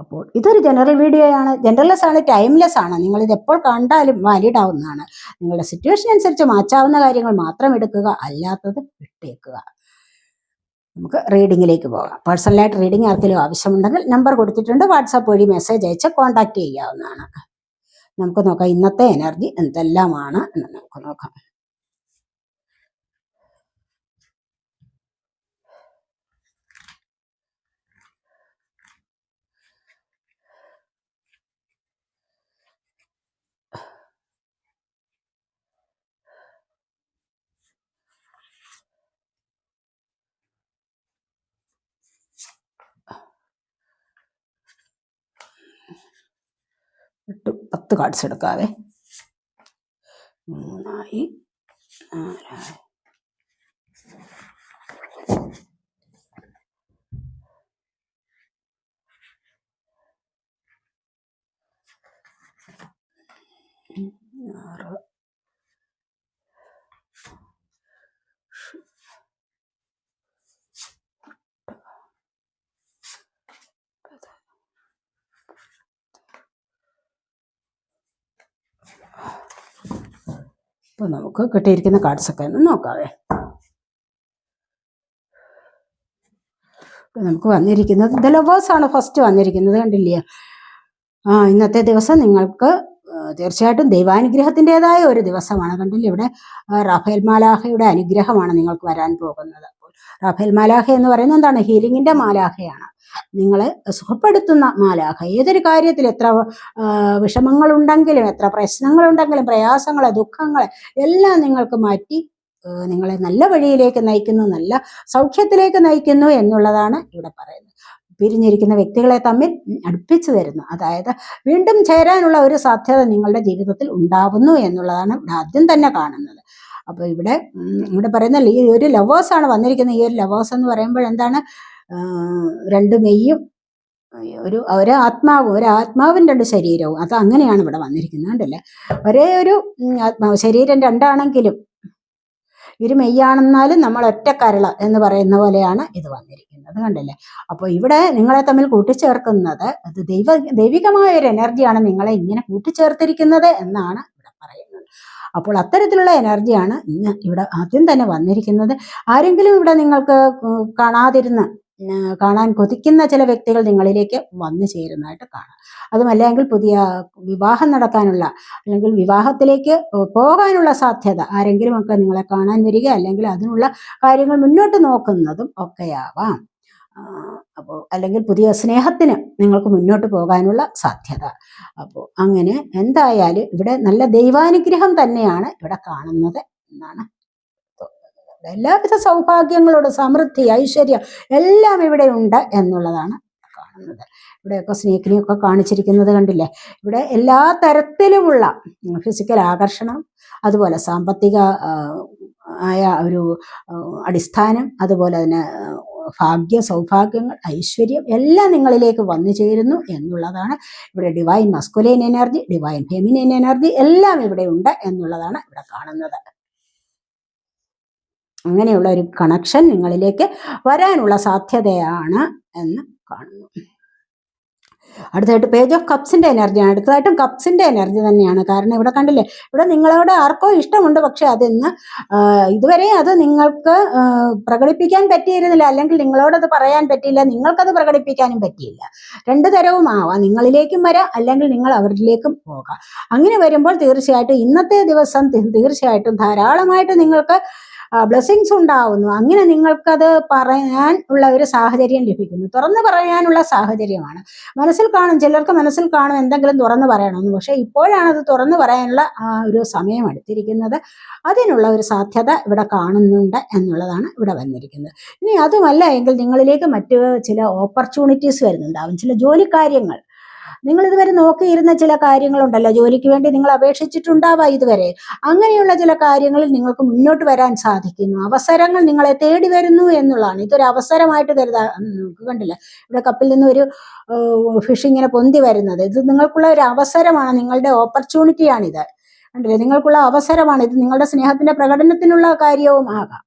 അപ്പോൾ ഇതൊരു ജനറൽ വീഡിയോയാണ് ജനറൽലെസ് ആണ് ടൈംലെസ് ആണ്. നിങ്ങൾ ഇത് എപ്പോൾ കണ്ടാലും വാലിഡ് ആവുന്നതാണ്. നിങ്ങളുടെ സിറ്റുവേഷൻ അനുസരിച്ച് മാറ്റാവുന്ന കാര്യങ്ങൾ മാത്രം എടുക്കുക അല്ലാത്തത് വിട്ടേക്കുക. നമുക്ക് റീഡിങ്ങിലേക്ക് പോകാം. പേഴ്സണലായിട്ട് റീഡിംഗ് ആർക്കെങ്കിലും ആവശ്യമുണ്ടെങ്കിൽ നമ്പർ കൊടുത്തിട്ടുണ്ട്. വാട്സാപ്പ് വഴി മെസ്സേജ് അയച്ച് കോൺടാക്ട് ചെയ്യാവുന്നതാണ്. നമുക്ക് നോക്കാം ഇന്നത്തെ എനർജി എന്തെല്ലാമാണ് എന്ന് നമുക്ക് നോക്കാം. എട്ട് പത്ത് കാർഡ്സ് എടുക്കാവേ. മൂന്നായി. നാലായി. ആറ്. അപ്പോൾ നമുക്ക് കിട്ടിയിരിക്കുന്ന കാർഡ്സൊക്കെ ഒന്ന് നോക്കാവേ. നമുക്ക് വന്നിരിക്കുന്നത് ദ ലവേഴ്സ് ആണ് ഫസ്റ്റ് വന്നിരിക്കുന്നത് കണ്ടില്ലേ? ആ ഇന്നത്തെ ദിവസം നിങ്ങൾക്ക് തീർച്ചയായിട്ടും ദൈവാനുഗ്രഹത്തിന്റെതായ ഒരു ദിവസമാണ് കണ്ടില്ലേ ഇവിടെ? റഫേൽ മാലാഹയുടെ അനുഗ്രഹമാണ് നിങ്ങൾക്ക് വരാൻ പോകുന്നത്. റാഫേൽ മാലാഖ എന്ന് പറയുന്നത് എന്താണ്? ഹീലിംഗിന്റെ മാലാഖയാണ്. നിങ്ങളെ സുഖപ്പെടുത്തുന്ന മാലാഖ. ഏതൊരു കാര്യത്തിൽ എത്ര വിഷമങ്ങൾ ഉണ്ടെങ്കിലും എത്ര പ്രശ്നങ്ങൾ ഉണ്ടെങ്കിലും പ്രയാസങ്ങളെ ദുഃഖങ്ങളെ എല്ലാം നിങ്ങൾക്ക് മാറ്റി നിങ്ങളെ നല്ല വഴിയിലേക്ക് നയിക്കുന്നു നല്ല സൗഖ്യത്തിലേക്ക് നയിക്കുന്നു എന്നുള്ളതാണ് ഇവിടെ പറയുന്നത്. പിരിഞ്ഞിരിക്കുന്ന വ്യക്തികളെ തമ്മിൽ അടുപ്പിച്ചു തരുന്നു. അതായത് വീണ്ടും ചേരാനുള്ള ഒരു സാധ്യത നിങ്ങളുടെ ജീവിതത്തിൽ ഉണ്ടാവുന്നു എന്നുള്ളതാണ് ഇവിടെ ആദ്യം തന്നെ കാണുന്നത്. അപ്പോൾ ഇവിടെ ഇവിടെ പറയുന്നല്ല ഈ ഒരു ലവേഴ്സ് ആണ് വന്നിരിക്കുന്നത്. ഈ ഒരു ലവേഴ്സ് എന്ന് പറയുമ്പോൾ എന്താണ്? രണ്ട് മെയ്യും ഒരു ഒരു ആത്മാവ് ഒരു ആത്മാവും രണ്ട് ശരീരവും. അത് അങ്ങനെയാണ് ഇവിടെ വന്നിരിക്കുന്നത് കണ്ടല്ലേ? ഒരേ ഒരു ആത്മാവ് ശരീരം രണ്ടാണെങ്കിലും ഇരു മെയ്യാണെന്നാലും നമ്മൾ ഒറ്റക്കരള എന്ന് പറയുന്ന പോലെയാണ് ഇത് വന്നിരിക്കുന്നത് കണ്ടല്ലേ? അപ്പോൾ ഇവിടെ നിങ്ങളെ തമ്മിൽ കൂട്ടിച്ചേർക്കുന്നത് അത് ദൈവ ദൈവികമായ ഒരു എനർജിയാണ് നിങ്ങളെ ഇങ്ങനെ കൂട്ടിച്ചേർത്തിരിക്കുന്നത് എന്നാണ് അപ്പോൾ അത്തരത്തിലുള്ള എനർജിയാണ് ഇന്ന് ഇവിടെ ആദ്യം തന്നെ വന്നിരിക്കുന്നത്. ആരെങ്കിലും ഇവിടെ നിങ്ങൾക്ക് കാണാതിരുന്ന് കാണാൻ കൊതിക്കുന്ന ചില വ്യക്തികൾ നിങ്ങളിലേക്ക് വന്നു ചേരുന്നതായിട്ട് കാണാം. അതുമല്ലെങ്കിൽ പുതിയ വിവാഹം നടത്താനുള്ള അല്ലെങ്കിൽ വിവാഹത്തിലേക്ക് പോകാനുള്ള സാധ്യത ആരെങ്കിലും ഒക്കെ നിങ്ങളെ കാണാൻ വരിക അല്ലെങ്കിൽ അതിനുള്ള കാര്യങ്ങൾ മുന്നോട്ട് നോക്കുന്നതും ഒക്കെയാവാം. അപ്പോൾ അല്ലെങ്കിൽ പുതിയ സ്നേഹത്തിന് നിങ്ങൾക്ക് മുന്നോട്ട് പോകാനുള്ള സാധ്യത. അപ്പോൾ അങ്ങനെ എന്തായാലും ഇവിടെ നല്ല ദൈവാനുഗ്രഹം തന്നെയാണ് ഇവിടെ കാണുന്നത് എന്നാണ് എല്ലാവിധ സൗഭാഗ്യങ്ങളോട് സമൃദ്ധി ഐശ്വര്യം എല്ലാം ഇവിടെ ഉണ്ട് എന്നുള്ളതാണ് കാണുന്നത്. ഇവിടെയൊക്കെ സ്നേഹിനെയൊക്കെ കാണിച്ചിരിക്കുന്നത് കണ്ടില്ലേ? ഇവിടെ എല്ലാ തരത്തിലുമുള്ള ഫിസിക്കൽ ആകർഷണം അതുപോലെ സാമ്പത്തിക ആയ ഒരു അടിസ്ഥാനം അതുപോലെ തന്നെ ഭാഗ്യ സൗഭാഗ്യങ്ങൾ ഐശ്വര്യം എല്ലാം നിങ്ങളിലേക്ക് വന്നു ചേരുന്നു എന്നുള്ളതാണ് ഇവിടെ divine masculine energy divine feminine energy എല്ലാം ഇവിടെ ഉണ്ട് എന്നുള്ളതാണ് ഇവിടെ കാണുന്നത്. അങ്ങനെയുള്ള ഒരു കണക്ഷൻ നിങ്ങളിലേക്ക് വരാനുള്ള സാധ്യതയാണ് എന്ന് കാണുന്നു. അടുത്തതായിട്ട് പേജ് ഓഫ് കപ്സിന്റെ എനർജിയാണ് അടുത്തതായിട്ടും കപ്സിന്റെ എനർജി തന്നെയാണ്. കാരണം ഇവിടെ കണ്ടില്ലേ ഇവിടെ നിങ്ങളോട് ആർക്കോ ഇഷ്ടമുണ്ട് പക്ഷെ അതിന്ന് ഇതുവരെ അത് നിങ്ങൾക്ക് പ്രകടിപ്പിക്കാൻ പറ്റിയിരുന്നില്ല. അല്ലെങ്കിൽ നിങ്ങളോടത് പറയാൻ പറ്റിയില്ല. നിങ്ങൾക്കത് പ്രകടിപ്പിക്കാനും പറ്റിയില്ല. രണ്ടു തരവും ആവാം. നിങ്ങളിലേക്കും വരാം അല്ലെങ്കിൽ നിങ്ങൾ അവരിലേക്കും പോകാം. അങ്ങനെ വരുമ്പോൾ തീർച്ചയായിട്ടും ഇന്നത്തെ ദിവസം തീർച്ചയായിട്ടും ധാരാളമായിട്ട് നിങ്ങൾക്ക് ബ്ലെസ്സിങ്സ് ഉണ്ടാവുന്നു. അങ്ങനെ നിങ്ങൾക്കത് പറയാൻ ഉള്ള ഒരു സാഹചര്യം ലഭിക്കുന്നു. തുറന്നു പറയാനുള്ള സാഹചര്യമാണ്. മനസ്സിൽ കാണും ചിലർക്ക് മനസ്സിൽ കാണും എന്തെങ്കിലും തുറന്നു പറയണമെന്ന്. പക്ഷേ ഇപ്പോഴാണ് അത് തുറന്നു പറയാനുള്ള ഒരു സമയം എടുത്തിരിക്കുന്നത്. അതിനുള്ള ഒരു സാധ്യത ഇവിടെ കാണുന്നുണ്ട് എന്നുള്ളതാണ് ഇവിടെ വന്നിരിക്കുന്നത്. ഇനി അതുമല്ല എങ്കിൽ നിങ്ങളിലേക്ക് മറ്റ് ചില ഓപ്പർച്യൂണിറ്റീസ് വരുന്നുണ്ടാവും. ചില ജോലിക്കാര്യങ്ങൾ നിങ്ങൾ ഇതുവരെ നോക്കിയിരുന്ന ചില കാര്യങ്ങളുണ്ടല്ലോ. ജോലിക്ക് വേണ്ടി നിങ്ങൾ അപേക്ഷിച്ചിട്ടുണ്ടാവാം ഇതുവരെ. അങ്ങനെയുള്ള ചില കാര്യങ്ങളിൽ നിങ്ങൾക്ക് മുന്നോട്ട് വരാൻ സാധിക്കുന്നു. അവസരങ്ങൾ നിങ്ങളെ തേടി വരുന്നു എന്നുള്ളതാണ്. ഇതൊരു അവസരമായിട്ട് കരുതാ കണ്ടില്ല? ഇവിടെ കപ്പിൽ നിന്ന് ഒരു ഫിഷ് ഇങ്ങനെ പൊന്തി വരുന്നത്. ഇത് നിങ്ങൾക്കുള്ള ഒരു അവസരമാണ്. നിങ്ങളുടെ ഓപ്പർച്യൂണിറ്റിയാണിത്. കണ്ടില്ലേ? നിങ്ങൾക്കുള്ള അവസരമാണ്. ഇത് നിങ്ങളുടെ സ്നേഹത്തിന്റെ പ്രകടനത്തിനുള്ള കാര്യവും ആകാം.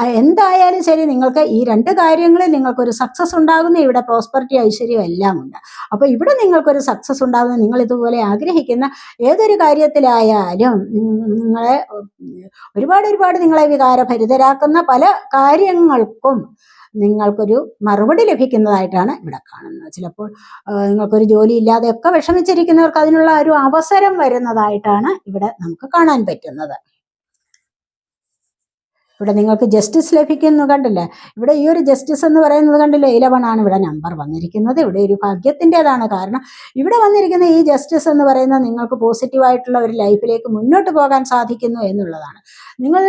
എന്തായാലും ശരി നിങ്ങൾക്ക് ഈ രണ്ട് കാര്യങ്ങളിൽ നിങ്ങൾക്കൊരു സക്സസ് ഉണ്ടാകുന്ന ഇവിടെ പ്രോസ്പെറിറ്റി ഐശ്വര്യം എല്ലാം ഉണ്ട്. അപ്പോൾ ഇവിടെ നിങ്ങൾക്കൊരു സക്സസ് ഉണ്ടാകുന്ന നിങ്ങൾ ഇതുപോലെ ആഗ്രഹിക്കുന്ന ഏതൊരു കാര്യത്തിലായാലും നിങ്ങ- നിങ്ങളെ ഒരുപാട് ഒരുപാട് നിങ്ങളെ വികാരഭരിതരാക്കുന്ന പല കാര്യങ്ങൾക്കും നിങ്ങൾക്കൊരു മറുപടി ലഭിക്കുന്നതായിട്ടാണ് ഇവിടെ കാണുന്നത്. ചിലപ്പോൾ നിങ്ങൾക്കൊരു ജോലി ഇല്ലാതെയൊക്കെ വിഷമിച്ചിരിക്കുന്നവർക്ക് അതിനുള്ള ഒരു അവസരം വരുന്നതായിട്ടാണ് ഇവിടെ നമുക്ക് കാണാൻ പറ്റുന്നത്. ഇവിടെ നിങ്ങൾക്ക് ജസ്റ്റിസ് ലഭിക്കുന്നു കണ്ടില്ലേ? ഇവിടെ ഈ ഒരു ജസ്റ്റിസ് എന്ന് പറയുന്നത് കണ്ടില്ലേ? ഇലവൺ ആണ് ഇവിടെ നമ്പർ വന്നിരിക്കുന്നത്. ഇവിടെ ഒരു ഭാഗ്യത്തിന്റെതാണ് കാരണം. ഇവിടെ വന്നിരിക്കുന്ന ഈ ജസ്റ്റിസ് എന്ന് പറയുന്നത് നിങ്ങൾക്ക് പോസിറ്റീവായിട്ടുള്ള ഒരു ലൈഫിലേക്ക് മുന്നോട്ട് പോകാൻ സാധിക്കുന്നു എന്നുള്ളതാണ്. നിങ്ങൾ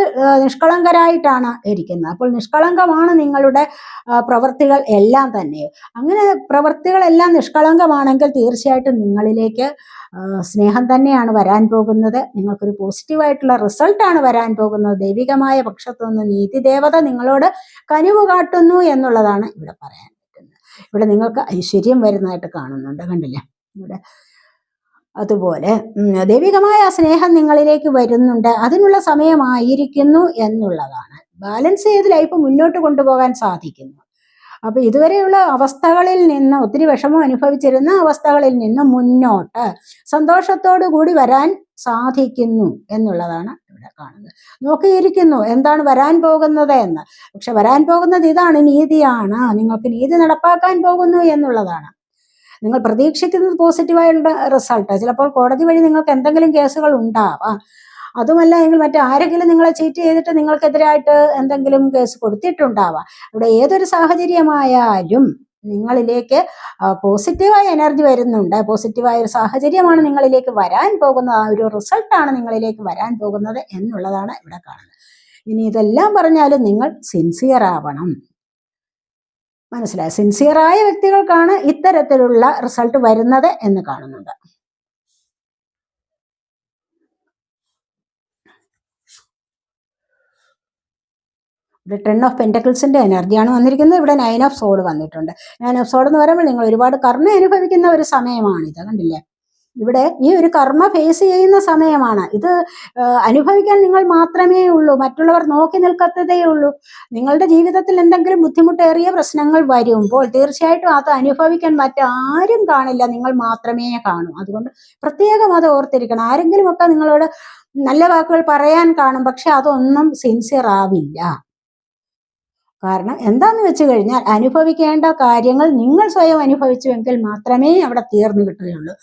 നിഷ്കളങ്കരായിട്ടാണ് ഇരിക്കുന്നത്. അപ്പോൾ നിഷ്കളങ്കമാണ് നിങ്ങളുടെ പ്രവൃത്തികൾ എല്ലാം തന്നെ. അങ്ങനെ പ്രവൃത്തികളെല്ലാം നിഷ്കളങ്കമാണെങ്കിൽ തീർച്ചയായിട്ടും നിങ്ങളിലേക്ക് സ്നേഹം തന്നെയാണ് വരാൻ പോകുന്നത്. നിങ്ങൾക്കൊരു പോസിറ്റീവായിട്ടുള്ള റിസൾട്ടാണ് വരാൻ പോകുന്നത്. ദൈവികമായ പക്ഷത്തു നിന്ന് നീതി ദേവത നിങ്ങളോട് കനിവ് കാട്ടുന്നു എന്നുള്ളതാണ് ഇവിടെ പറയാൻ പറ്റുന്നത്. ഇവിടെ നിങ്ങൾക്ക് ഐശ്വര്യം വരുന്നതായിട്ട് കാണുന്നുണ്ട്. കണ്ടില്ലേ? ഇവിടെ അതുപോലെ ദൈവികമായ സ്നേഹം നിങ്ങളിലേക്ക് വരുന്നുണ്ട്. അതിനുള്ള സമയമായിരിക്കുന്നു എന്നുള്ളതാണ്. ബാലൻസ് ചെയ്ത് ലൈഫ് മുന്നോട്ട് കൊണ്ടുപോകാൻ സാധിക്കുന്നു. അപ്പൊ ഇതുവരെയുള്ള അവസ്ഥകളിൽ നിന്ന് ഒത്തിരി വിഷമം അനുഭവിച്ചിരുന്ന അവസ്ഥകളിൽ നിന്ന് മുന്നോട്ട് സന്തോഷത്തോടു കൂടി വരാൻ സാധിക്കുന്നു എന്നുള്ളതാണ് ഇവിടെ കാണുന്നത്. നോക്കിയിരിക്കുന്നു എന്താണ് വരാൻ പോകുന്നത് എന്ന്. പക്ഷെ വരാൻ പോകുന്നത് ഇതാണ് നീതിയാണ്. നിങ്ങൾക്ക് നീതി നടപ്പാക്കാൻ പോകുന്നു എന്നുള്ളതാണ്. നിങ്ങൾ പ്രതീക്ഷിക്കുന്നത് പോസിറ്റീവായുള്ള റിസൾട്ട് ചിലപ്പോൾ കോടതി വഴി നിങ്ങൾക്ക് എന്തെങ്കിലും കേസുകൾ ഉണ്ടാവാം. അതുമല്ല എങ്കിൽ മറ്റാരെങ്കിലും നിങ്ങളെ ചീറ്റ് ചെയ്തിട്ട് നിങ്ങൾക്കെതിരായിട്ട് എന്തെങ്കിലും കേസ് കൊടുത്തിട്ടുണ്ടാവാം. ഇവിടെ ഏതൊരു സാഹചര്യമായാലും നിങ്ങളിലേക്ക് പോസിറ്റീവായ എനർജി വരുന്നുണ്ട്. പോസിറ്റീവായ ഒരു സാഹചര്യമാണ് നിങ്ങളിലേക്ക് വരാൻ പോകുന്നത്. ആ ഒരു റിസൾട്ടാണ് നിങ്ങളിലേക്ക് വരാൻ പോകുന്നത് എന്നുള്ളതാണ് ഇവിടെ കാണുന്നത്. ഇനി ഇതെല്ലാം പറഞ്ഞാലും നിങ്ങൾ സിൻസിയർ ആവണം. മനസ്സിലായി? സിൻസിയറായ വ്യക്തികൾക്കാണ് ഇത്തരത്തിലുള്ള റിസൾട്ട് വരുന്നത് എന്ന് കാണുന്നുണ്ട് ഇവിടെ ടെൻ ഓഫ് പെന്റക്കിൾസിന്റെ എനർജിയാണ് വന്നിരിക്കുന്നത്. ഇവിടെ നയൻ ഓഫ് സോഡ് വന്നിട്ടുണ്ട്. നയൻ ഓഫ് സോഡ് എന്ന് പറയുമ്പോൾ നിങ്ങൾ ഒരുപാട് കർമ്മ അനുഭവിക്കുന്ന ഒരു സമയമാണിത് കണ്ടില്ലേ? ഇവിടെ ഈ ഒരു കർമ്മ ഫേസ് ചെയ്യുന്ന സമയമാണ്. ഇത് അനുഭവിക്കാൻ നിങ്ങൾ മാത്രമേ ഉള്ളൂ. മറ്റുള്ളവർ നോക്കി നിൽക്കത്തതേ ഉള്ളൂ. നിങ്ങളുടെ ജീവിതത്തിൽ എന്തെങ്കിലും ബുദ്ധിമുട്ടേറിയ പ്രശ്നങ്ങൾ വരുമ്പോൾ തീർച്ചയായിട്ടും അത് അനുഭവിക്കാൻ മറ്റാരും കാണില്ല. നിങ്ങൾ മാത്രമേ കാണൂ. അതുകൊണ്ട് പ്രത്യേകം അത് ഓർത്തിരിക്കണം. ആരെങ്കിലും ഒക്കെ നിങ്ങളോട് നല്ല വാക്കുകൾ പറയാൻ കാണും. പക്ഷെ അതൊന്നും സിൻസിയർ ആവില്ല. കാരണം എന്താന്ന് വെച്ച് കഴിഞ്ഞാൽ അനുഭവിക്കേണ്ട കാര്യങ്ങൾ നിങ്ങൾ സ്വയം അനുഭവിച്ചുവെങ്കിൽ മാത്രമേ അവിടെ തീർന്നു കിട്ടുകയുള്ളൂ.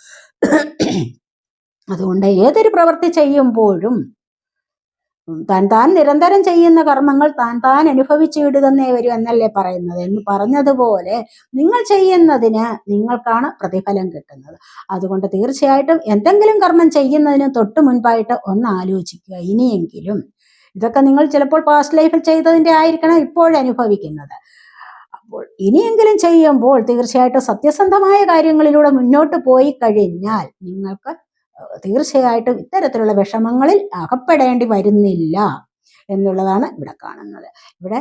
അതുകൊണ്ട് ഏതൊരു പ്രവൃത്തി ചെയ്യുമ്പോഴും താൻ താൻ നിരന്തരം ചെയ്യുന്ന കർമ്മങ്ങൾ താൻ താൻ അനുഭവിച്ചു വിടുകന്നേ വരും എന്നല്ലേ പറയുന്നത്. എന്ന് പറഞ്ഞതുപോലെ നിങ്ങൾ ചെയ്യുന്നതിന് നിങ്ങൾക്കാണ് പ്രതിഫലം കിട്ടുന്നത്. അതുകൊണ്ട് തീർച്ചയായിട്ടും എന്തെങ്കിലും കർമ്മം ചെയ്യുന്നതിന് തൊട്ട് മുൻപായിട്ട് ഒന്ന് ആലോചിക്കുക. ഇനിയെങ്കിലും ഇതൊക്കെ നിങ്ങൾ ചിലപ്പോൾ പാസ്റ്റ് ലൈഫിൽ ചെയ്തതിന്റെ ആയിരിക്കണം ഇപ്പോഴനുഭവിക്കുന്നത്. അപ്പോൾ ഇനിയെങ്കിലും ചെയ്യുമ്പോൾ തീർച്ചയായിട്ടും സത്യസന്ധമായ കാര്യങ്ങളിലൂടെ മുന്നോട്ട് പോയി കഴിഞ്ഞാൽ നിങ്ങൾക്ക് തീർച്ചയായിട്ടും ഇത്തരത്തിലുള്ള വിഷമങ്ങളിൽ അകപ്പെടേണ്ടി വരുന്നില്ല എന്നുള്ളതാണ് ഇവിടെ കാണുന്നത്. ഇവിടെ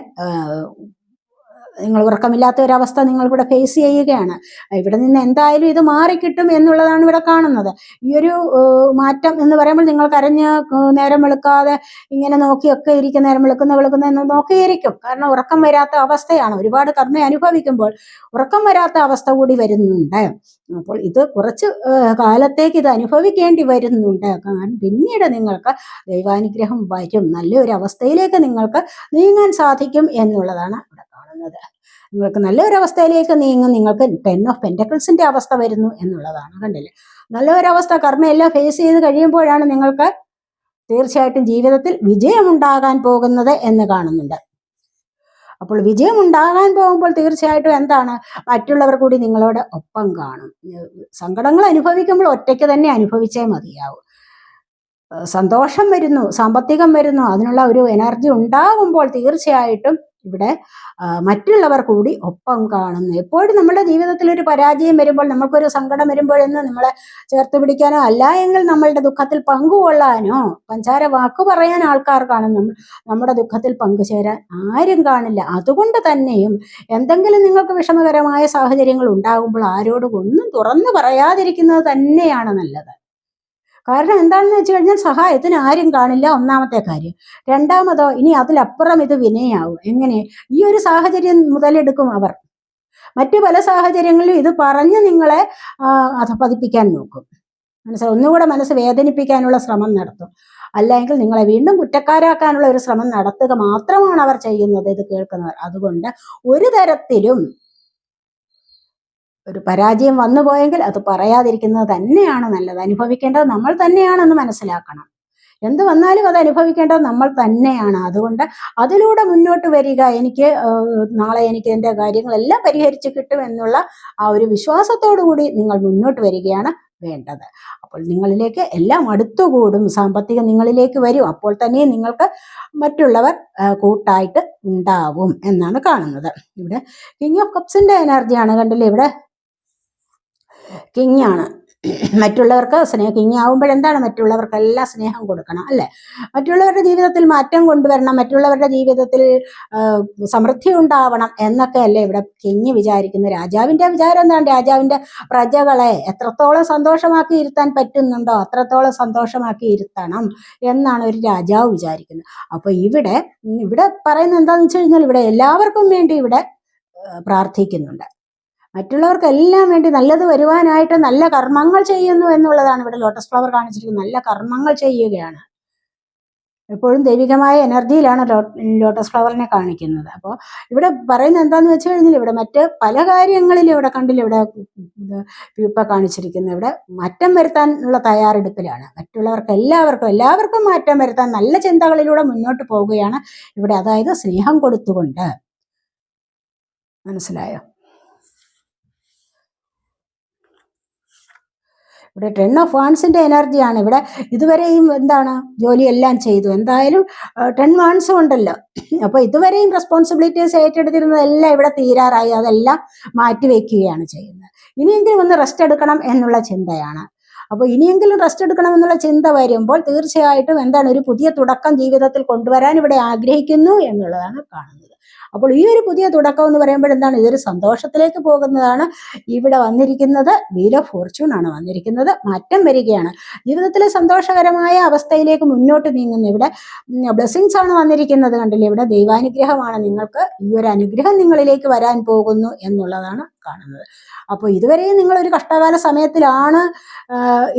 നിങ്ങൾ ഉറക്കമില്ലാത്ത ഒരവസ്ഥ നിങ്ങൾ ഇവിടെ ഫേസ് ചെയ്യുകയാണ്. ഇവിടെ നിന്ന് എന്തായാലും ഇത് മാറിക്കിട്ടും എന്നുള്ളതാണ് ഇവിടെ കാണുന്നത്. ഈ ഒരു മാറ്റം എന്ന് പറയുമ്പോൾ നിങ്ങൾ കരഞ്ഞ് നേരം വെളുക്കാതെ ഇങ്ങനെ നോക്കിയൊക്കെ ഇരിക്കുന്ന നേരം വെളുക്കുന്ന വെളുക്കുന്ന എന്ന് നോക്കിയിരിക്കും. കാരണം ഉറക്കം വരാത്ത അവസ്ഥയാണ്. ഒരുപാട് കർമ്മ അനുഭവിക്കുമ്പോൾ ഉറക്കം വരാത്ത അവസ്ഥ കൂടി വരുന്നുണ്ട്. അപ്പോൾ ഇത് കുറച്ച് കാലത്തേക്ക് ഇത് അനുഭവിക്കേണ്ടി വരുന്നുണ്ട്. കാരണം പിന്നീട് നിങ്ങൾക്ക് ദൈവാനുഗ്രഹം വരും. നല്ലൊരു അവസ്ഥയിലേക്ക് നിങ്ങൾക്ക് നീങ്ങാൻ സാധിക്കും എന്നുള്ളതാണ് ഇവിടെ കാണുന്നത് നിങ്ങൾക്ക് നല്ലൊരവസ്ഥയിലേക്ക് നീങ്ങും. നിങ്ങൾക്ക് ടെൻ ഓഫ് പെന്റക്കിൾസിന്റെ അവസ്ഥ വരുന്നു എന്നുള്ളതാണ് കണ്ടില്ലേ? നല്ലൊരവസ്ഥ കർമ്മ എല്ലാം ഫേസ് ചെയ്ത് കഴിയുമ്പോഴാണ് നിങ്ങൾക്ക് തീർച്ചയായിട്ടും ജീവിതത്തിൽ വിജയമുണ്ടാകാൻ പോകുന്നത് എന്ന് കാണുന്നുണ്ട്. അപ്പോൾ വിജയം ഉണ്ടാകാൻ പോകുമ്പോൾ തീർച്ചയായിട്ടും എന്താണ്? മറ്റുള്ളവർ കൂടി നിങ്ങളോട് ഒപ്പം കാണും. സങ്കടങ്ങൾ അനുഭവിക്കുമ്പോൾ ഒറ്റയ്ക്ക് തന്നെ അനുഭവിച്ചേ മതിയാവും. സന്തോഷം വരുന്നു സാമ്പത്തികം വരുന്നു അതിനുള്ള ഒരു എനർജി ഉണ്ടാകുമ്പോൾ തീർച്ചയായിട്ടും ഇവിടെ മറ്റുള്ളവർ കൂടി ഒപ്പം കാണുന്നു. എപ്പോഴും നമ്മുടെ ജീവിതത്തിൽ ഒരു പരാജയം വരുമ്പോൾ നമുക്കൊരു സങ്കടം വരുമ്പോഴെന്ന് നമ്മളെ ചേർത്ത് പിടിക്കാനോ അല്ല എങ്കിൽ നമ്മളുടെ ദുഃഖത്തിൽ പങ്കുകൊള്ളാനോ പഞ്ചാര വാക്ക് പറയാൻ ആൾക്കാർ കാണും നമ്മ- നമ്മുടെ ദുഃഖത്തിൽ പങ്കുചേരാൻ ആരും കാണില്ല. അതുകൊണ്ട് തന്നെയും എന്തെങ്കിലും നിങ്ങൾക്ക് വിഷമകരമായ സാഹചര്യങ്ങൾ ഉണ്ടാകുമ്പോൾ ആരോടും ഒന്നും തുറന്നു പറയാതിരിക്കുന്നത് തന്നെയാണ് നല്ലത്. കാരണം എന്താണെന്ന് വെച്ച് കഴിഞ്ഞാൽ സഹായത്തിന് ആരും കാണില്ല ഒന്നാമത്തെ കാര്യം. രണ്ടാമതോ ഇനി അതിലപ്പുറം ഇത് വിനയാവും. എങ്ങനെ? ഈ ഒരു സാഹചര്യം മുതലെടുക്കും അവർ. മറ്റു പല സാഹചര്യങ്ങളിലും ഇത് പറഞ്ഞ് നിങ്ങളെ അധപ്പതിപ്പിക്കാൻ നോക്കും. മനസ്സിലായി ഒന്നുകൂടെ മനസ്സ് വേദനിപ്പിക്കാനുള്ള ശ്രമം നടത്തും. അല്ലെങ്കിൽ നിങ്ങളെ വീണ്ടും കുറ്റക്കാരാക്കാനുള്ള ഒരു ശ്രമം നടത്തുക മാത്രമാണ് അവർ ചെയ്യുന്നത് ഇത് കേൾക്കുന്നവർ. അതുകൊണ്ട് ഒരു തരത്തിലും ഒരു പരാജയം വന്നു പോയെങ്കിൽ അത് പറയാതിരിക്കുന്നത് തന്നെയാണ് നല്ലത്. അനുഭവിക്കേണ്ടത് നമ്മൾ തന്നെയാണെന്ന് മനസ്സിലാക്കണം. എന്ത് വന്നാലും അത് അനുഭവിക്കേണ്ടത് നമ്മൾ തന്നെയാണ്. അതുകൊണ്ട് അതിലൂടെ മുന്നോട്ട് വരിക എനിക്ക് നാളെ എനിക്ക് എന്റെ കാര്യങ്ങളെല്ലാം പരിഹരിച്ച് കിട്ടും എന്നുള്ള ആ ഒരു വിശ്വാസത്തോടു കൂടി നിങ്ങൾ മുന്നോട്ട് വരികയാണ് വേണ്ടത്. അപ്പോൾ നിങ്ങളിലേക്ക് എല്ലാം അടുത്തുകൂടും. സാമ്പത്തികം നിങ്ങളിലേക്ക് വരും. അപ്പോൾ തന്നെ നിങ്ങൾക്ക് മറ്റുള്ളവർ കൂട്ടായിട്ട് ഉണ്ടാവും എന്നാണ് കാണുന്നത്. ഇവിടെ കിങ് ഓഫ് കപ്സിന്റെ എനർജിയാണ് കണ്ടില്ലേ? ഇവിടെ കിങ് ആണ് മറ്റുള്ളവർക്ക് സ്നേഹം കിങ് ആവുമ്പോൾ എന്താണ് മറ്റുള്ളവർക്കെല്ലാം സ്നേഹം കൊടുക്കണം അല്ലേ? മറ്റുള്ളവരുടെ ജീവിതത്തിൽ മാറ്റം കൊണ്ടുവരണം മറ്റുള്ളവരുടെ ജീവിതത്തിൽ സമൃദ്ധി ഉണ്ടാവണം എന്നൊക്കെ അല്ലേ ഇവിടെ കിങ് വിചാരിക്കുന്ന രാജാവിന്റെ വിചാരം എന്താണ്? രാജാവിന്റെ പ്രജകളെ എത്രത്തോളം സന്തോഷമാക്കി ഇരുത്താൻ പറ്റുന്നുണ്ടോ അത്രത്തോളം സന്തോഷമാക്കി ഇരുത്തണം എന്നാണ് ഒരു രാജാവ് വിചാരിക്കുന്നത്. അപ്പോൾ ഇവിടെ ഇവിടെ പറയുന്നത് എന്താണെന്ന് വെച്ച് കഴിഞ്ഞാൽ ഇവിടെ എല്ലാവർക്കും വേണ്ടി ഇവിടെ പ്രാർത്ഥിക്കുന്നുണ്ട്. മറ്റുള്ളവർക്കെല്ലാം വേണ്ടി നല്ലത് വരുവാനായിട്ട് നല്ല കർമ്മങ്ങൾ ചെയ്യുന്നു എന്നുള്ളതാണ് ഇവിടെ ലോട്ടസ് ഫ്ലവർ കാണിച്ചിരിക്കുന്നത്. നല്ല കർമ്മങ്ങൾ ചെയ്യുകയാണ്. എപ്പോഴും ദൈവികമായ എനർജിയിലാണ് ലോട്ടസ് ഫ്ലവറിനെ കാണിക്കുന്നത്. അപ്പോൾ ഇവിടെ പറയുന്നത് എന്താന്ന് വെച്ച് കഴിഞ്ഞാൽ ഇവിടെ മറ്റ് പല കാര്യങ്ങളിലും ഇവിടെ കണ്ടില്ല ഇവിടെ പീപ്പ കാണിച്ചിരിക്കുന്നത്. ഇവിടെ മാറ്റം വരുത്താനുള്ള തയ്യാറെടുപ്പിലാണ്. മറ്റുള്ളവർക്ക് എല്ലാവർക്കും എല്ലാവർക്കും മാറ്റം വരുത്താൻ നല്ല ചിന്തകളിലൂടെ മുന്നോട്ട് പോവുകയാണ് ഇവിടെ. അതായത് സ്നേഹം കൊടുത്തുകൊണ്ട്. മനസ്സിലായോ? ഇവിടെ ടെൻ ഓഫ് വാൺസിന്റെ എനർജിയാണ് ഇവിടെ ഇതുവരെയും എന്താണ്? ജോലിയെല്ലാം ചെയ്തു. എന്തായാലും ടെൻ വാൺസും ഉണ്ടല്ലോ. അപ്പൊ ഇതുവരെയും റെസ്പോൺസിബിലിറ്റീസ് ഏറ്റെടുത്തിരുന്നതെല്ലാം ഇവിടെ തീരാറായി. അതെല്ലാം മാറ്റിവെക്കുകയാണ് ചെയ്യുന്നത്. ഇനിയെങ്കിലും ഒന്ന് റെസ്റ്റ് എടുക്കണം എന്നുള്ള ചിന്തയാണ്. അപ്പോൾ ഇനിയെങ്കിലും റെസ്റ്റ് എടുക്കണം എന്നുള്ള ചിന്ത വരുമ്പോൾ തീർച്ചയായിട്ടും എന്താണ്? ഒരു പുതിയ തുടക്കം ജീവിതത്തിൽ കൊണ്ടുവരാൻ ഇവിടെ ആഗ്രഹിക്കുന്നു എന്നുള്ളതാണ് കാണുന്നത്. അപ്പോൾ ഈ ഒരു പുതിയ തുടക്കം എന്ന് പറയുമ്പോൾ എന്താണ്? ഇതൊരു സന്തോഷത്തിലേക്ക് പോകുന്നതാണ്. ഇവിടെ വന്നിരിക്കുന്നത് വീൽ ഓഫ് ഫോർച്യൂൺ ആണ് വന്നിരിക്കുന്നത്. മാറ്റം വരികയാണ്. ജീവിതത്തിലെ സന്തോഷകരമായ അവസ്ഥയിലേക്ക് മുന്നോട്ട് നീങ്ങുന്നു ഇവിടെ. ബ്ലെസ്സിങ്സ് ആണ് വന്നിരിക്കുന്നത് കണ്ടില്ലേ? ഇവിടെ ദൈവാനുഗ്രഹമാണ്. നിങ്ങൾക്ക് ഈ ഒരു അനുഗ്രഹം നിങ്ങളിലേക്ക് വരാൻ പോകുന്നു എന്നുള്ളതാണ് കാണുന്നത്. അപ്പോൾ ഇതുവരെയും നിങ്ങൾ ഒരു കഷ്ടകാല സമയത്തിലാണ്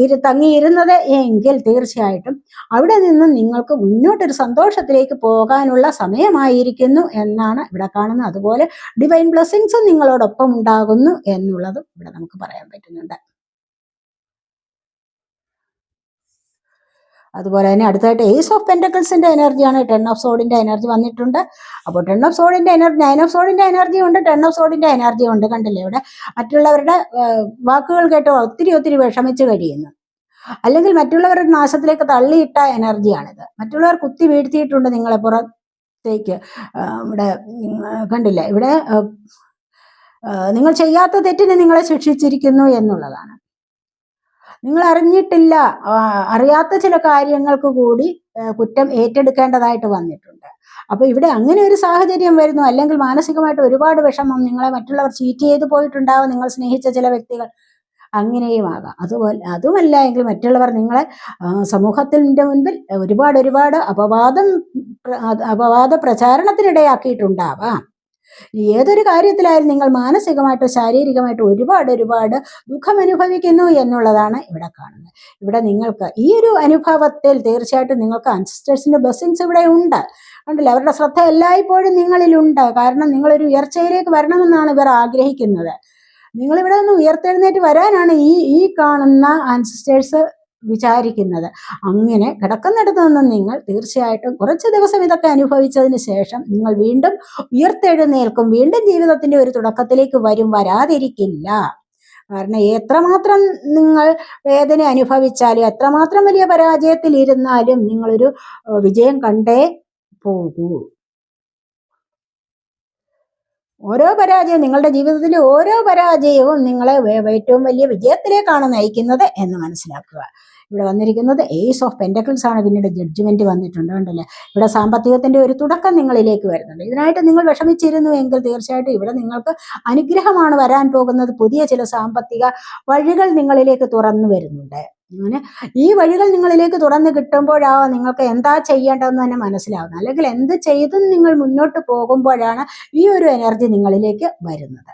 ഇരു തങ്ങിയിരുന്നത്. എങ്കിൽ തീർച്ചയായിട്ടും അവിടെ നിന്നും നിങ്ങൾക്ക് മുന്നോട്ടൊരു സന്തോഷത്തിലേക്ക് പോകാനുള്ള സമയമായിരിക്കുന്നു എന്നാണ് ഇവിടെ കാണുന്നത്. അതുപോലെ ഡിവൈൻ ബ്ലെസ്സിങ്സും നിങ്ങളോടൊപ്പം ഉണ്ടാകുന്നു എന്നുള്ളതും ഇവിടെ നമുക്ക് പറയാൻ പറ്റുന്നുണ്ട്. അതുപോലെ തന്നെ അടുത്തായിട്ട് ഏസ് ഓഫ് പെന്റക്കിൾസിന്റെ എനർജിയാണ് ടെൻ ഓഫ് സോഡിന്റെ എനർജി വന്നിട്ടുണ്ട്. അപ്പോൾ ടെൻ ഓഫ് സോഡിന്റെ എനർജി നയൻ ഓഫ് സോഡിന്റെ എനർജി ഉണ്ട്. ടെൻ ഓഫ് സോഡിന്റെ എനർജി ഉണ്ട് കണ്ടില്ലേ ഇവിടെ? മറ്റുള്ളവരുടെ വാക്കുകൾ കേട്ട് ഒത്തിരി ഒത്തിരി വിഷമിച്ച് കഴിയുന്നു. അല്ലെങ്കിൽ മറ്റുള്ളവരുടെ നാശത്തിലേക്ക് തള്ളിയിട്ട എനർജിയാണിത് മറ്റുള്ളവർ കുത്തി വീഴ്ത്തിയിട്ടുണ്ട് നിങ്ങളെ പുറത്തേക്ക്. ഇവിടെ കണ്ടില്ല? ഇവിടെ നിങ്ങൾ ചെയ്യാത്ത തെറ്റിന് നിങ്ങളെ ശിക്ഷിച്ചിരിക്കുന്നു എന്നുള്ളതാണ്. നിങ്ങൾ അറിഞ്ഞിട്ടില്ല അറിയാത്ത ചില കാര്യങ്ങൾക്ക് കൂടി കുറ്റം ഏറ്റെടുക്കേണ്ടതായിട്ട് വന്നിട്ടുണ്ട്. അപ്പൊ ഇവിടെ അങ്ങനെ ഒരു സാഹചര്യം വരുന്നു. അല്ലെങ്കിൽ മാനസികമായിട്ട് ഒരുപാട് വിഷമം നിങ്ങളെ മറ്റുള്ളവർ ചീറ്റ് ചെയ്ത് പോയിട്ടുണ്ടാവും. നിങ്ങൾ സ്നേഹിച്ച ചില വ്യക്തികൾ അങ്ങനെയും ആകാം. അതുപോലെ അതുമല്ല എങ്കിൽ മറ്റുള്ളവർ നിങ്ങളെ സമൂഹത്തിന്റെ മുൻപിൽ ഒരുപാട് ഒരുപാട് അപവാദം അപവാദ പ്രചാരണത്തിനിടയാക്കിയിട്ടുണ്ടാവാം. ഏതൊരു കാര്യത്തിലായാലും നിങ്ങൾ മാനസികമായിട്ടോ ശാരീരികമായിട്ടോ ഒരുപാട് ഒരുപാട് ദുഃഖം അനുഭവിക്കുന്നു എന്നുള്ളതാണ് ഇവിടെ കാണുന്നത്. ഇവിടെ നിങ്ങൾക്ക് ഈ ഒരു അനുഭവത്തിൽ തീർച്ചയായിട്ടും നിങ്ങൾക്ക് അൻസിസ്റ്റേഴ്സിന്റെ ബ്ലെസ്സിങ്സ് ഇവിടെ ഉണ്ട്. ഉണ്ടല്ലോ അവരുടെ ശ്രദ്ധ എല്ലായ്പ്പോഴും നിങ്ങളിലുണ്ട്. കാരണം നിങ്ങളൊരു ഉയർച്ചയിലേക്ക് വരണമെന്നാണ് ഇവർ ആഗ്രഹിക്കുന്നത്. നിങ്ങളിവിടെ നിന്ന് ഉയർത്തെഴുന്നേറ്റ് വരാനാണ് ഈ ഈ കാണുന്ന ആൻസിസ്റ്റേഴ്സ് വിചാരിക്കുന്നത്. അങ്ങനെ കിടക്കുന്നിടത്ത് നിന്ന് നിങ്ങൾ തീർച്ചയായിട്ടും കുറച്ച് ദിവസം ഇതൊക്കെ അനുഭവിച്ചതിന് ശേഷം നിങ്ങൾ വീണ്ടും ഉയർത്തെഴുന്നേൽക്കും. വീണ്ടും ജീവിതത്തിന്റെ ഒരു തുടക്കത്തിലേക്ക് വരും. വരാതിരിക്കില്ല. കാരണം എത്രമാത്രം നിങ്ങൾ വേദന അനുഭവിച്ചാലും എത്രമാത്രം വലിയ പരാജയത്തിൽ ഇരുന്നാലും നിങ്ങളൊരു വിജയം കണ്ടേ പോകൂ. ഓരോ പരാജയവും നിങ്ങളുടെ ജീവിതത്തിലെ ഓരോ പരാജയവും നിങ്ങളെ ഏറ്റവും വലിയ വിജയത്തിലേക്കാണ് നയിക്കുന്നത് എന്ന് മനസ്സിലാക്കുക. ഇവിടെ വന്നിരിക്കുന്നത് ഏസ് ഓഫ് പെന്റക്കിൾസ് ആണ്. പിന്നീട് ജഡ്ജ്മെന്റ് വന്നിട്ടുണ്ട് കണ്ടല്ലേ? ഇവിടെ സാമ്പത്തികത്തിന്റെ ഒരു തുടക്കം നിങ്ങളിലേക്ക് വരുന്നുണ്ട്. ഇതിനായിട്ട് നിങ്ങൾ വിഷമിച്ചിരുന്നു എങ്കിൽ തീർച്ചയായിട്ടും ഇവിടെ നിങ്ങൾക്ക് അനുഗ്രഹമാണ് വരാൻ പോകുന്നത്. പുതിയ ചില സാമ്പത്തിക വഴികൾ നിങ്ങളിലേക്ക് തുറന്നു വരുന്നുണ്ട്. അങ്ങനെ ഈ വഴികൾ നിങ്ങളിലേക്ക് തുറന്നു കിട്ടുമ്പോഴാണ് നിങ്ങൾക്ക് എന്താ ചെയ്യേണ്ടതെന്ന് തന്നെ മനസ്സിലാവുന്നത്. അല്ലെങ്കിൽ എന്ത് ചെയ്തും നിങ്ങൾ മുന്നോട്ട് പോകുമ്പോഴാണ് ഈ ഒരു എനർജി നിങ്ങളിലേക്ക് വരുന്നത്.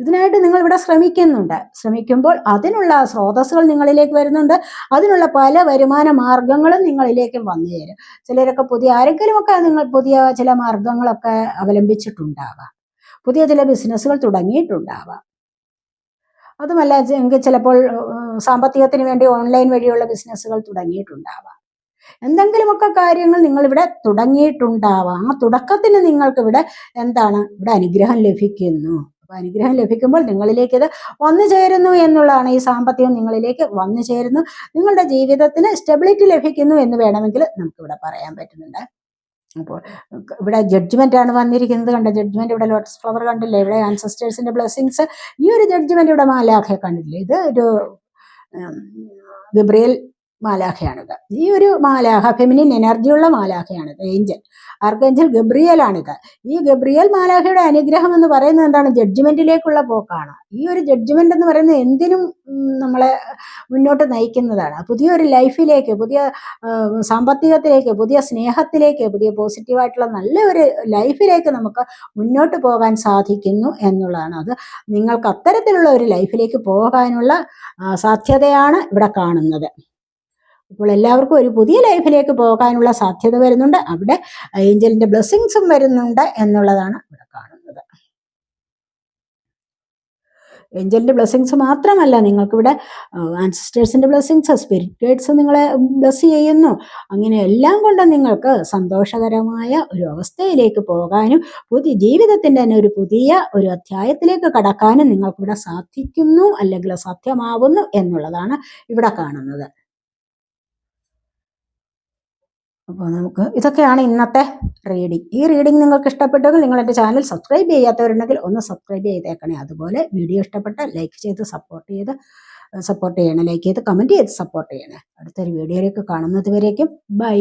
ഇതിനായിട്ട് നിങ്ങൾ ഇവിടെ ശ്രമിക്കുന്നുണ്ട്. ശ്രമിക്കുമ്പോൾ അതിനുള്ള സ്രോതസ്സുകൾ നിങ്ങളിലേക്ക് വരുന്നുണ്ട്. അതിനുള്ള പല വരുമാന മാർഗങ്ങളും നിങ്ങളിലേക്ക് വന്നു തരും ചിലരൊക്കെ പുതിയ ആരെങ്കിലുമൊക്കെ നിങ്ങൾ പുതിയ ചില മാർഗങ്ങളൊക്കെ അവലംബിച്ചിട്ടുണ്ടാവാം. പുതിയ ചില ബിസിനസ്സുകൾ തുടങ്ങിയിട്ടുണ്ടാവാം. അതുമല്ല എങ്കിൽ ചിലപ്പോൾ സാമ്പത്തികത്തിന് വേണ്ടി ഓൺലൈൻ വഴിയുള്ള ബിസിനസ്സുകൾ തുടങ്ങിയിട്ടുണ്ടാവാം. എന്തെങ്കിലുമൊക്കെ കാര്യങ്ങൾ നിങ്ങളിവിടെ തുടങ്ങിയിട്ടുണ്ടാവാം. ആ തുടക്കത്തിന് നിങ്ങൾക്ക് ഇവിടെ എന്താണ്? ഇവിടെ അനുഗ്രഹം ലഭിക്കുന്നു. അപ്പൊ അനുഗ്രഹം ലഭിക്കുമ്പോൾ നിങ്ങളിലേക്ക് ഇത് വന്നു ചേരുന്നു എന്നുള്ളതാണ് ഈ സാമ്പത്തികം നിങ്ങളിലേക്ക് വന്നു ചേരുന്നു. നിങ്ങളുടെ ജീവിതത്തിന് സ്റ്റെബിലിറ്റി ലഭിക്കുന്നു എന്ന് വേണമെങ്കിൽ നമുക്ക് ഇവിടെ പറയാൻ പറ്റുന്നുണ്ട്. അപ്പോൾ ഇവിടെ ജഡ്ജ്മെന്റ് ആണ് വന്നിരിക്കുന്നത്. കണ്ട ജഡ്ജ്മെന്റ് ഇവിടെ ലോട്ടസ് ഫ്ലവർ കണ്ടില്ലേ? ഇവിടെ ആൻസസ്റ്റേഴ്സിന്റെ ബ്ലെസ്സിങ്സ് ഈ ഒരു ജഡ്ജ്മെന്റ് ഇവിടെ മാലാഖ കണ്ടില്ലേ ഇത് ഒരു ഗബ്രിയേൽ മാലാഖയാണിത്. ഈ ഒരു മാലാഖ ഫെമിനിൻ എനർജിയുള്ള മാലാഖയാണിത് ഏഞ്ചൽ ആർക്കേഞ്ചൽ ഗബ്രിയലാണിത് ഈ ഗബ്രിയൽ മാലാഖയുടെ അനുഗ്രഹം എന്ന് പറയുന്നത് എന്താണ്? ജഡ്ജ്മെന്റിലേക്കുള്ള പോക്കാണ്. ഈ ഒരു ജഡ്ജ്മെന്റ് എന്ന് പറയുന്നത് എന്തിനും നമ്മളെ മുന്നോട്ട് നയിക്കുന്നതാണ്. പുതിയൊരു ലൈഫിലേക്ക് പുതിയ സാമ്പത്തികത്തിലേക്ക് പുതിയ സ്നേഹത്തിലേക്ക് പുതിയ പോസിറ്റീവായിട്ടുള്ള നല്ല ഒരു ലൈഫിലേക്ക് നമുക്ക് മുന്നോട്ട് പോകാൻ സാധിക്കുന്നു എന്നുള്ളതാണ്. അത് നിങ്ങൾക്ക് അത്തരത്തിലുള്ള ഒരു ലൈഫിലേക്ക് പോകാനുള്ള സാധ്യതയാണ് ഇവിടെ കാണുന്നത്. അപ്പോൾ എല്ലാവർക്കും ഒരു പുതിയ ലൈഫിലേക്ക് പോകാനുള്ള സാധ്യത വരുന്നുണ്ട്. അവിടെ ഏഞ്ചലിന്റെ ബ്ലെസ്സിങ്സും വരുന്നുണ്ട് എന്നുള്ളതാണ് ഇവിടെ കാണുന്നത്. ഏഞ്ചലിന്റെ ബ്ലെസ്സിങ്സ് മാത്രമല്ല നിങ്ങൾക്കിവിടെ ആൻസിസ്റ്റേഴ്സിന്റെ ബ്ലെസ്സിങ്സ് സ്പിരിറ്റ് ഗൈഡ്സ് നിങ്ങളെ ബ്ലസ് ചെയ്യുന്നു. അങ്ങനെ എല്ലാം കൊണ്ട് നിങ്ങൾക്ക് സന്തോഷകരമായ ഒരു അവസ്ഥയിലേക്ക് പോകാനും പുതിയ ജീവിതത്തിന്റെ തന്നെ ഒരു പുതിയ ഒരു അധ്യായത്തിലേക്ക് കടക്കാനും നിങ്ങൾക്കിവിടെ സാധിക്കുന്നു അല്ലെങ്കിൽ സാധ്യമാവുന്നു എന്നുള്ളതാണ് ഇവിടെ കാണുന്നത്. അപ്പോൾ നമുക്ക് ഇതൊക്കെയാണ് ഇന്നത്തെ റീഡിംഗ് ഈ റീഡിംഗ് നിങ്ങൾക്ക് ഇഷ്ടപ്പെട്ടെങ്കിൽ നിങ്ങൾ എന്റെ ചാനൽ സബ്സ്ക്രൈബ് ചെയ്യാത്തവരുണ്ടെങ്കിൽ ഒന്ന് സബ്സ്ക്രൈബ് ചെയ്തേക്കണേ. അതുപോലെ വീഡിയോ ഇഷ്ടപ്പെട്ട ലൈക്ക് ചെയ്ത് സപ്പോർട്ട് ചെയ്ത് സപ്പോർട്ട് ചെയ്യണം. ലൈക്ക് ചെയ്ത് കമന്റ് ചെയ്ത് സപ്പോർട്ട് ചെയ്യണേ. അടുത്തൊരു വീഡിയോയിലേക്ക് കാണുന്നത് ബൈ